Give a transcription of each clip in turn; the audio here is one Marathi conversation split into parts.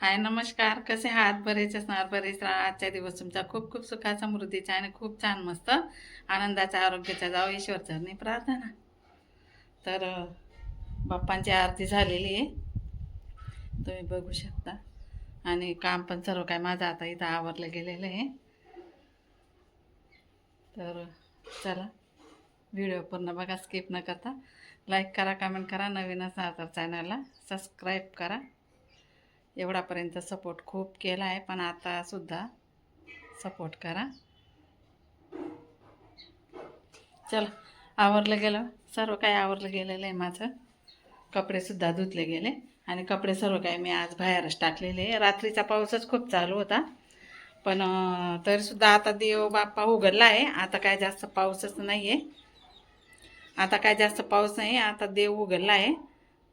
हाय नमस्कार. कसे आहात? बरेच असणार बरेच राहा. आजच्या दिवस तुमचा खूप खूप सुखाचा समृद्धीचा आणि खूप छान मस्त आनंदाचा आरोग्याचा जावं ईश्वर चरणी प्रार्थना. तर बाप्पांची आरती झालेली आहे. तुम्ही बघू शकता. आणि काम पण सर्व काय माझं आता इथं आवरलं गेलेलं आहे. तर चला. व्हिडिओ पूर्ण बघा स्किप न करता. लाईक करा कमेंट करा. नवीन असणार तर चॅनलला सबस्क्राईब करा. एवढापर्यंत सपोर्ट खूप केला आहे. पण आतासुद्धा सपोर्ट करा. चल आवरलं गेलं. सर्व काही आवरलं गेलेलं आहे माझं. कपडेसुद्धा धुतले गेले. आणि कपडे सर्व काही मी आज बाहेरच टाकलेले आहे. रात्रीचा पाऊसच खूप चालू होता. पण तरीसुद्धा आता देव बाप्पा उघडला आहे. आता काय जास्त पाऊसच नाही आहे आता काय जास्त पाऊस नाही. आता देव उघडला आहे.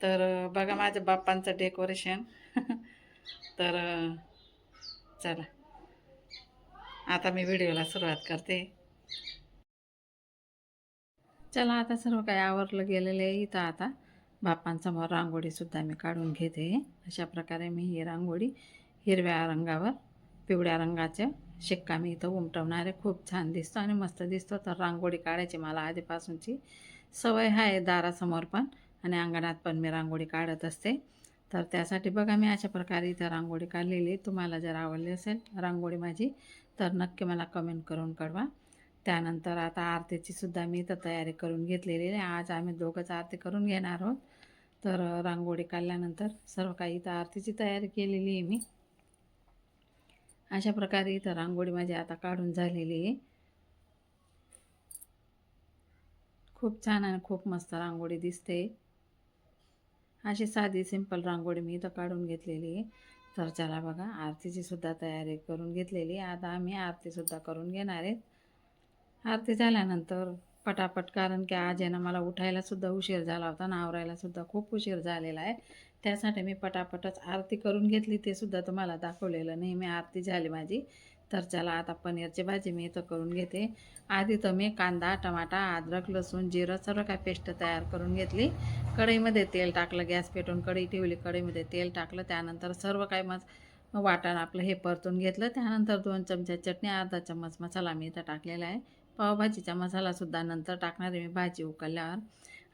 तर बघा माझ्या बाप्पांचं डेकोरेशन तर चला. आता मी व्हिडिओला सुरुवात करते. चला आता सर्व काही आवरलं गेलेलं आहे इथं आता. बाप्पांसमोर रांगोळीसुद्धा मी काढून घेते. अशा प्रकारे मी ही रांगोळी हिरव्या रंगावर पिवळ्या रंगाच्या शिक्का मी इथं उमटवणारे. खूप छान दिसतो आणि मस्त दिसतो. तर रांगोळी काढायची मला आधीपासूनची सवय आहे दारासमोर पण आणि अंगणात पण मी रांगोळी काढत असते. तर त्यासाठी बघा मी अशा प्रकारे इथं रांगोळी काढलेली तुम्हाला जर आवडली असेल रांगोळी माझी तर नक्की मला कमेंट करून कळवा. त्यानंतर आता आरतीची सुद्धा मी इथं तयारी करून घेतलेली आहे. आज आम्ही दोघंच आरती करून घेणार आहोत. तर रांगोळी काढल्यानंतर सर्व काही इथं आरतीची तयारी केलेली आहे मी. अशा प्रकारे इथं रांगोळी माझी आता काढून झालेली आहे. खूप छान आणि खूप मस्त रांगोळी दिसते. अशी साधी सिंपल रांगोळी मी इथं काढून घेतलेली आहे. तर चला बघा आरतीची सुद्धा तयारी करून घेतलेली आता आम्ही आरतीसुद्धा करून घेणार आहेत. आरती झाल्यानंतर पटापट कारण की आज आहे ना मला उठायलासुद्धा उशीर झाला होता ना आवरायलासुद्धा खूप उशीर झालेला आहे. त्यासाठी मी पटापटच आरती करून घेतली ते सुद्धा तुम्हाला दाखवलेलं नाही. मी आरती झाली माझी. तर चला आता पनीरची भाजी मी इथं करून घेते. आधी तर मी कांदा टमाटा अद्रक लसूण जिरं सर्व काय पेस्ट तयार करून घेतली. कढईमध्ये तेल टाकलं गॅस पेटवून कढई ठेवली कढईमध्ये तेल टाकलं त्यानंतर सर्व काय मग वाटण आपलं हे परतून घेतलं. त्यानंतर दोन चमचा चटणी अर्धा चम्मच मसाला मी इथं टाकलेला आहे. पावभाजीचा मसालासुद्धा नंतर टाकणार आहे मी भाजी उकळल्यावर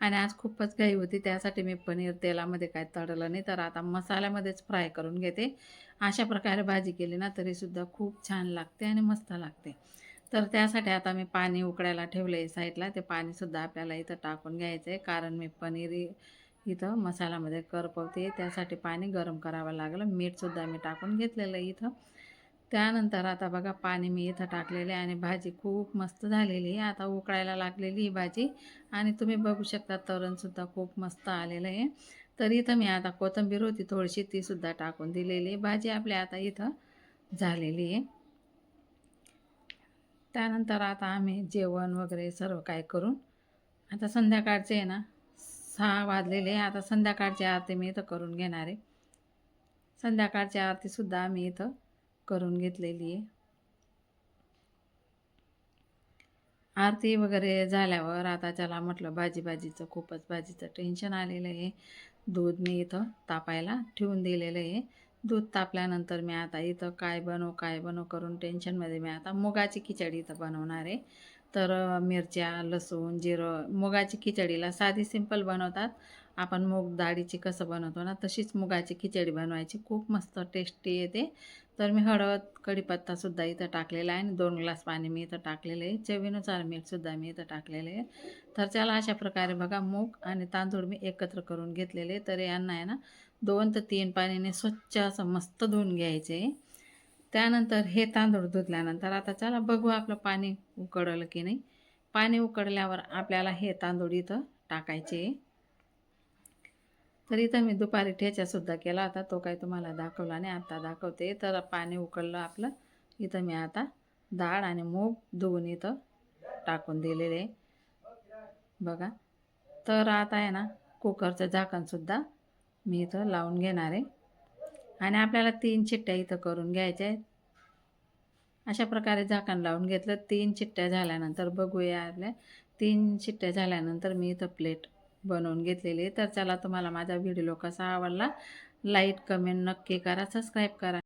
आणि आज खूपच घाई होती त्यासाठी मी पनीर तेलामध्ये काय तळलं नाही. तर आता मसाल्यामध्येच फ्राय करून घेते. अशा प्रकारे भाजी केली ना तरीसुद्धा खूप छान लागते आणि मस्त लागते. तर त्यासाठी आता मी पाणी उकडायला ठेवलं आहे साईडला. ते पाणीसुद्धा आपल्याला इथं टाकून घ्यायचं आहे कारण मी पनीर इथं मसाल्यामध्ये करपवते. त्यासाठी पाणी गरम करावं लागलं. मीठसुद्धा मी टाकून घेतलेलं आहे इथं. त्यानंतर आता बघा पाणी मी इथं टाकलेले आणि भाजी खूप मस्त झालेली आहे. आता उकळायला लागलेली ही भाजी. आणि तुम्ही बघू शकता तरणसुद्धा खूप मस्त आलेलं आहे. तर इथं मी आता कोथिंबीर होती थोडीशी तीसुद्धा टाकून दिलेली आहे. भाजी आपली आता इथं झालेली आहे. त्यानंतर आता आम्ही जेवण वगैरे सर्व काय करून आता संध्याकाळचे आहे ना सहा वाजलेले आहे. आता संध्याकाळची आरती मी इथं करून घेणार आहे. संध्याकाळची आरतीसुद्धा आम्ही इथं करून घेतलेली आहे. आरती वगैरे झाल्यावर आता त्याला म्हटलं भाजी भाजीचं खूपच भाजीचं टेन्शन आलेलं आहे. दूध मी इथं तापायला ठेवून दिलेलं आहे. दूध तापल्यानंतर मी आता इथं काय बनव काय बनव करून टेन्शनमध्ये मी आता मुगाची खिचडी इथं बनवणार आहे. तर मिरच्या लसूण जिरं मुगाची खिचडीला साधी सिंपल बनवतात. आपण मूग डाळीची कसं बनवतो ना तशीच मुगाची खिचडी बनवायची. खूप मस्त टेस्टी येते. तर मी हळद कढीपत्तासुद्धा इथं टाकलेला आहे. आणि दोन ग्लास पाणी मी इथं टाकलेलं आहे. चवीनुसार मीठसुद्धा मी इथं टाकलेले आहे. तर त्याला अशा प्रकारे बघा मूग आणि तांदूळ मी एकत्र करून घेतलेले तर यांना आहे ना दोन तर तीन पाण्याने स्वच्छ असं मस्त धुवून घ्यायचे. त्यानंतर हे तांदूळ धुतल्यानंतर आता चला बघू आपलं पाणी उकळलं की नाही. पाणी उकडल्यावर आपल्याला हे तांदूळ इथं टाकायचे. तर इथं मी दुपारी ठेचासुद्धा केला होता तो काही तुम्हाला दाखवला नाही आता दाखवते. तर पाणी उकळलं आपलं. इथं मी आता डाळ आणि मूग धुवून इथं टाकून दिलेले. बघा. तर आता आहे ना कुकरचं झाकणसुद्धा मी इथं लावून घेणार आहे. आणि आपल्याला तीन चिट्ट्या इथं करून घ्यायच्या आहेत. अशा प्रकारे झाकण लावून घेतलं. तीन चिट्ट्या झाल्यानंतर बघूया आपल्या. तीन चिट्ट्या झाल्यानंतर मी इथं प्लेट बनवून घेतलेली आहे. तर चला तुम्हाला माझा व्हिडिओ कसा आवडला लाईक कमेंट नक्की करा. सबस्क्राईब करा.